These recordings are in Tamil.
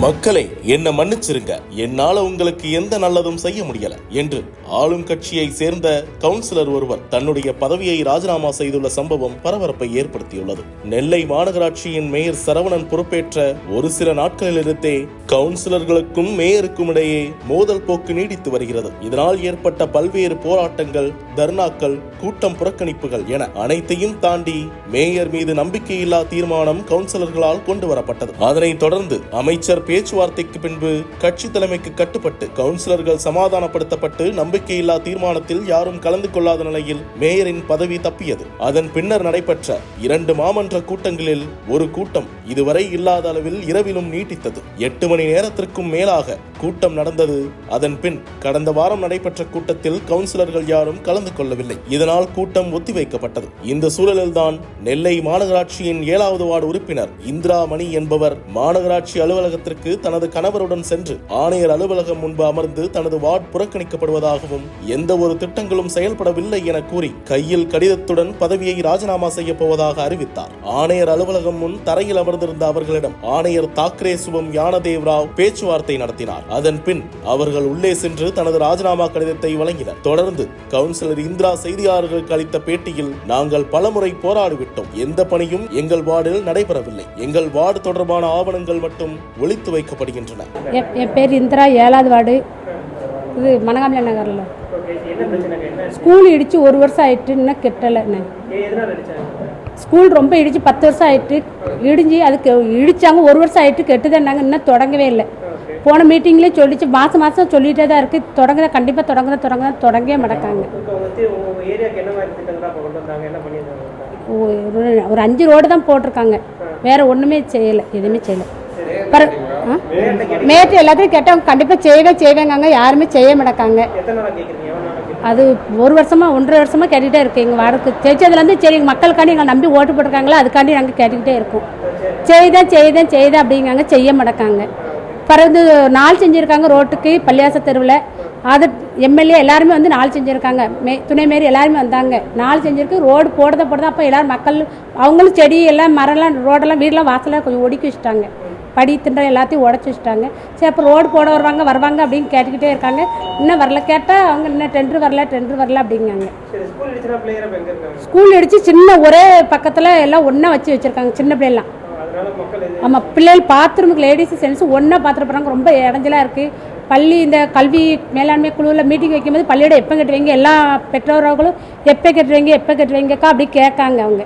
மக்களே என்ன மன்னிச்சிருங்க. என்னால உங்களுக்கு எந்த நல்லதும் செய்ய முடியல என்று ஆளும் கட்சியை சேர்ந்த கவுன்சிலர் ஒருவர் தன்னுடைய பதவியை ராஜினாமா செய்துள்ள சம்பவம் பரபரப்பை ஏற்படுத்தியுள்ளது. நெல்லை மாநகராட்சியின் மேயர் சரவணன் பொறுப்பேற்ற ஒரு சில நாட்களிலிருந்தே கவுன்சிலர்களுக்கும் மேயருக்கும் இடையே மோதல் போக்கு நீடித்து வருகிறது. இதனால் ஏற்பட்ட பல்வேறு போராட்டங்கள் தர்ணாக்கள் கூட்டம் புறக்கணிப்புகள் என அனைத்தையும் தாண்டி மேயர் மீது நம்பிக்கையில்லா தீர்மானம் கவுன்சிலர்களால் கொண்டு வரப்பட்டது. அதனைத் தொடர்ந்து அமைச்சர் பேச்சுவார்த்தைக்கு பின்பு கட்சி தலைமைக்கு கட்டுப்பட்டு கவுன்சிலர்கள் சமாதானப்படுத்தப்பட்டு நம்பிக்கையில்லா தீர்மானத்தில் யாரும் கலந்து கொள்ளாத நிலையில் மேயரின் பதவி தப்பியது. அதன் பின்னர் நடைபெற்ற இரண்டு மாமன்ற கூட்டங்களில் ஒரு கூட்டம் இதுவரை இல்லாத அளவில் இரவிலும் நீட்டித்தது. எட்டு மணி நேரத்திற்கும் மேலாக கூட்டம் நடந்தது. அதன் பின் கடந்த வாரம் நடைபெற்ற கூட்டத்தில் கவுன்சிலர்கள் யாரும் கலந்து கொள்ளவில்லை. இதனால் கூட்டம் ஒத்திவைக்கப்பட்டது. இந்த சூழலில்தான் நெல்லை மாநகராட்சியின் ஏழாவது வார்டு உறுப்பினர் இந்திரா மணி என்பவர் மாநகராட்சி அலுவலகத்திற்கு தனது கணவருடன் சென்று ஆணையர் அலுவலகம் முன்பு அமர்ந்து தனது வார்டு புறக்கணிக்கப்படுவதாகவும் எந்த ஒரு திட்டங்களும் செயல்படவில்லை என கூறி கையில் கடிதத்துடன் பதவியை ராஜினாமா செய்ய போவதாக அறிவித்தார். ஆணையர் அலுவலகம் முன் தரையில் அமர்ந்திருந்த அவர்களிடம் ஆணையர் தாக்கரே சுபம் யானதேவ் ராவ் பேச்சுவார்த்தை நடத்தினார். அதன் பின் அவர்கள் உள்ளே சென்று தனது ராஜினாமா கடிதத்தை வழங்கினர். தொடர்ந்து கவுன்சிலர் இந்திரா செய்தியாளர்களுக்கு அளித்த பேட்டியில் நாங்கள் பலமுறை போராடிவிட்டோம். எந்த பணியும் எங்கள் வார்டில் நடைபெறவில்லை. எங்கள் வார்டு தொடர்பான ஆவணங்கள் மட்டும் ஒழித்து வைக்கப்படுகின்றன. என் என் பேர் இந்திரா ஏழாவது வார்டு. இது மணகாமலை நகரில். ஸ்கூல் இடித்து ஒரு வருஷம் ஆயிட்டு இன்னும் கெட்டலை. ஸ்கூல் ரொம்ப இடிச்சு பத்து வருஷம் ஆயிட்டு இடிஞ்சு அதுக்கு இடிச்சாங்க ஒரு வருஷம் ஆயிட்டு கெட்டுதான்னாங்க இன்னும் தொடங்கவே இல்லை. போன மீட்டிங்லேயே சொல்லிச்சு மாதம் மாதம் சொல்லிகிட்டே தான் இருக்குது தொடங்குத கண்டிப்பாக கொண்டு வந்தாங்க? என்ன பண்ணியிருக்காங்க ஒரு அஞ்சு ரோடு தான் போட்டிருக்காங்க. வேற ஒன்றுமே செய்யலை எதுவுமே செய்யலை. மேட்டு எல்லாத்தையும் கேட்டால் கண்டிப்பாக செய்யவே செய்வேங்க யாருமே செய்ய கேட்குறீங்க அது ஒரு வருஷமா ஒன்றரை வருஷமா கேட்டுக்கிட்டே இருக்கு. எங்கள் வாடகை ஜெயிச்சதுலேருந்து சரி எங்கள் மக்களுக்காண்டி எங்களை நம்பி ஓட்டு போட்டிருக்காங்களோ அதுக்காண்டி நாங்கள் கேட்டுக்கிட்டே இருக்கோம். செய்தேன் செய்தேன் செய்தேன் அப்படிங்காங்க செய்ய மாட்டேக்காங்க பிறகு நாள் செஞ்சுருக்காங்க ரோட்டுக்கு பள்ளியாச தெருவில். அது எம்எல்ஏ எல்லாருமே வந்து நாள் செஞ்சுருக்காங்க. மே துணை மாரி எல்லாருமே வந்தாங்க. நாள் செஞ்சுருக்கு ரோடு போடுறத போடுறத அப்போ எல்லாரும் மக்கள் அவங்களும் செடி எல்லாம் மரம்லாம் ரோடெல்லாம் வீடெல்லாம் வாசலாம் கொஞ்சம் ஒடுக்கி வச்சுட்டாங்க. படி தின்ற எல்லாத்தையும் உடச்சி வச்சுட்டாங்க. சரி அப்போ ரோடு போட வருவாங்க வருவாங்க அப்படின்னு கேட்டுக்கிட்டே இருக்காங்க. இன்னும் வரல கேட்டால் அவங்க இன்னும் டெண்டர் வரல டெண்டர் வரல அப்படிங்காங்க ஸ்கூல் அடித்து சின்ன ஒரே பக்கத்தில் எல்லாம் ஒன்றா வச்சு வச்சுருக்காங்க சின்ன பிள்ளைலாம் ஆமாம் பிள்ளைகள் பாத்ரூமுக்கு லேடிஸ் சென்ஸ் ஒன்றா பாத்திரம் போகிறாங்க ரொம்ப இடைஞ்சலாக இருக்குது பள்ளி இந்த கல்வி மேலாண்மை குழுவில் மீட்டிங் வைக்கும்போது பள்ளியோட எப்போ கட்டுவீங்க? எல்லா பெற்றோர்களும் எப்போ கட்டுவீங்க? எப்போ கட்டுவீங்கக்கா? அப்படி கேட்காங்க அவங்க.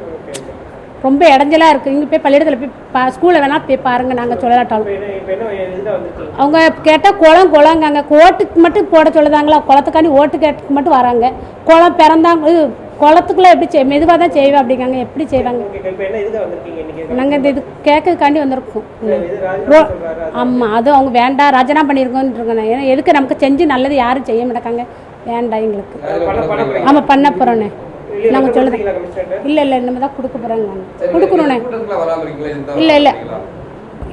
ரொம்ப இடைஞ்சலாக இருக்குது இங்கே போய் பள்ளியிடத்தில் போய் பா ஸ்கூலில் வேணால் போய் பாருங்கள் நாங்கள் சொல்லலாட்டாலும் அவங்க கேட்டால் குளம் குளங்காங்க ஓட்டுக்கு மட்டும் போட சொல்லுதாங்களா? குளத்துக்காண்டி ஓட்டு கேட்டுக்கு மட்டும் வராங்க. குளம் பிறந்தாங்க குளத்துக்குள்ளே எப்படி செய் மெதுவாக தான் செய்வேன் அப்படிங்காங்க எப்படி செய்வாங்க? நாங்கள் இந்த இது கேட்கறதுக்காண்டி வந்திருக்கோம். ஆமாம் அது அவங்க வேண்டாம் ரஜனா பண்ணியிருக்கோன்னு ஏன்னா எதுக்கு நமக்கு செஞ்சு நல்லது யாரும் செய்ய மாட்டாங்க. வேண்டாம் எங்களுக்கு. ஆமாம் பண்ண போகிறோண்ணே நாங்கள் சொல்லுது இல்லை இல்லை இனிமேல் தான் கொடுக்க போகிறாங்க கொடுக்கணுண்ணே இல்லை இல்லை?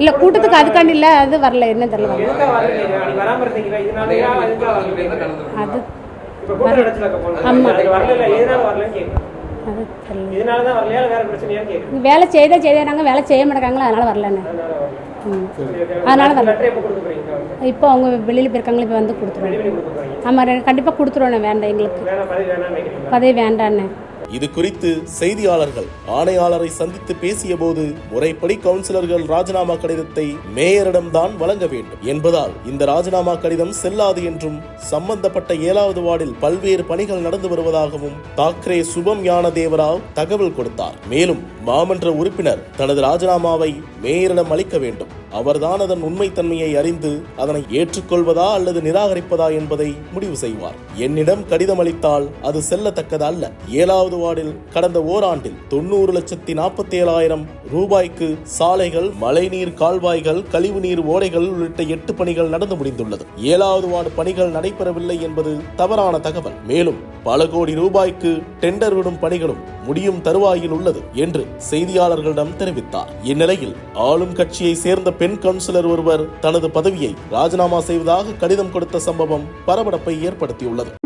இல்லை கூட்டத்துக்கு அதுக்காண்டி இல்லை அது வரல என்ன தெரியல. அது வேலை செய்தா செய்தாங்க வேலை செய்ய மாட்டாங்களா அதனால வரலண்ணே அதனால வரல. இப்போ அவங்க வெளியில் போயிருக்காங்களே இப்போ வந்து கொடுத்துருவோம் ஆமாம் கண்டிப்பாக கொடுத்துருவோண்ணே வேண்டாம் எங்களுக்கு. பதவி வேண்டாண்ணே. இது குறித்து செய்தியாளர்கள் ஆணையாளரை சந்தித்து பேசியபோது முறைப்படி கவுன்சிலர்கள் ராஜினாமா கடிதத்தை மேயரிடம்தான் வழங்க வேண்டும். என்பதால் இந்த ராஜினாமா கடிதம் செல்லாது என்றும் சம்பந்தப்பட்ட ஏழாவது வார்டில் பல்வேறு பணிகள் நடந்து வருவதாகவும் தாக்கரே சுபம் ஞான தேவராவ் தகவல் கொடுத்தார். மேலும் மாமன்ற உறுப்பினர் தனது ராஜினாமாவை மேயரிடம் அளிக்க வேண்டும். அவர்தான் அதன் உண்மைத்தன்மையை அறிந்து அதனை ஏற்றுக்கொள்வதா அல்லது நிராகரிப்பதா என்பதை முடிவு செய்வார். என்னிடம் கடிதம் அளித்தால் அது செல்லத்தக்கதல்ல. ஏழாவது வார்டில் கடந்த ஓராண்டில் தொண்ணூறு லட்சத்தி நாற்பத்தி ஏழாயிரம் ரூபாய்க்கு சாலைகள் மழைநீர் கால்வாய்கள் கழிவுநீர் ஓடைகள் உள்ளிட்ட எட்டு பணிகள் நடந்து முடிந்துள்ளது. ஏழாவது வார்டு பணிகள் நடைபெறவில்லை என்பது தவறான தகவல். மேலும் பல கோடி ரூபாய்க்கு டெண்டர் விடும் பணிகளும் முடியும் தருவாயில் உள்ளது என்று செய்தியாளர்களிடம் தெரிவித்தார். இந்நிலையில் ஆளும் கட்சியை சேர்ந்த பெண் கவுன்சிலர் ஒருவர் தனது பதவியை ராஜினாமா செய்வதாக கடிதம் கொடுத்த சம்பவம் பரபரப்பை ஏற்படுத்தியுள்ளது.